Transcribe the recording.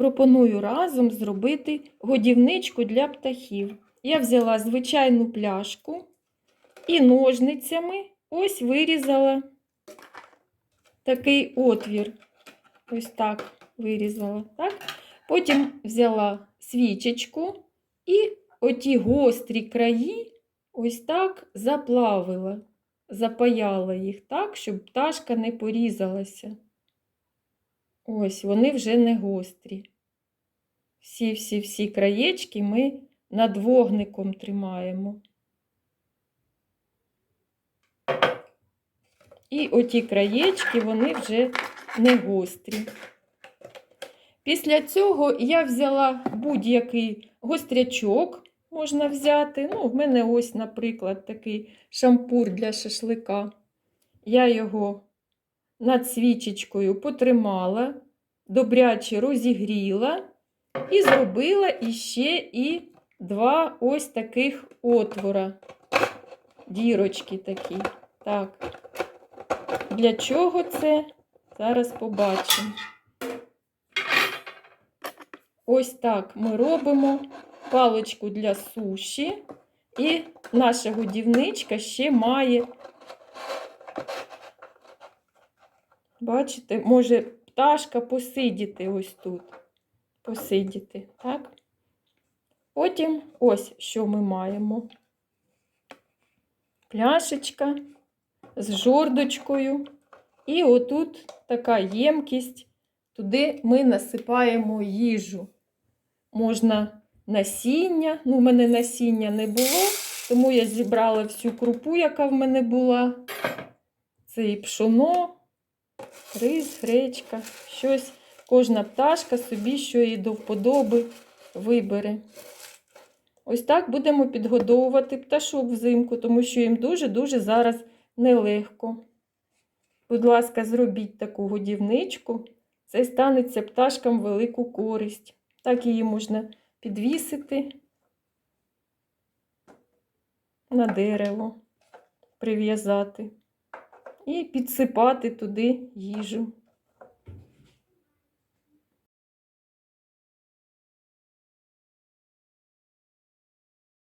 пропоную разом зробити годівничку для птахів. Я взяла звичайну пляшку і ножницями ось вирізала такий отвір. Ось так вирізала. Так? Потім взяла свічечку і оті гострі краї ось так заплавила, запаяла їх так, щоб пташка не порізалася. Ось, вони вже не гострі. Всі-всі-всі краєчки ми над вогником тримаємо. І оті краєчки, вони вже не гострі. Після цього я взяла будь-який гострячок, можна взяти. Ну, в мене ось, наприклад, такий шампур для шашлика. Я його над свічечкою потримала, добряче розігріла і зробила іще і два ось таких отвора. Дірочки такі. Так. Для чого це? Зараз побачимо. Ось так ми робимо паличку для суші, і наша годівничка ще має, бачите, може пташка посидіти ось тут. Посидіти, так? Потім ось що ми маємо. Пляшечка з жордочкою. І отут така ємкість, туди ми насипаємо їжу. Можна насіння, ну, в мене насіння не було, тому я зібрала всю крупу, яка в мене була. Це і пшоно, рис, гречка, щось. Кожна пташка собі, що їй до вподоби, вибере. Ось так будемо підгодовувати пташок взимку, тому що їм дуже-дуже зараз нелегко. Будь ласка, зробіть таку годівничку. Це станеться пташкам велику користь. Так її можна підвісити на дерево, прив'язати і підсипати туди їжу.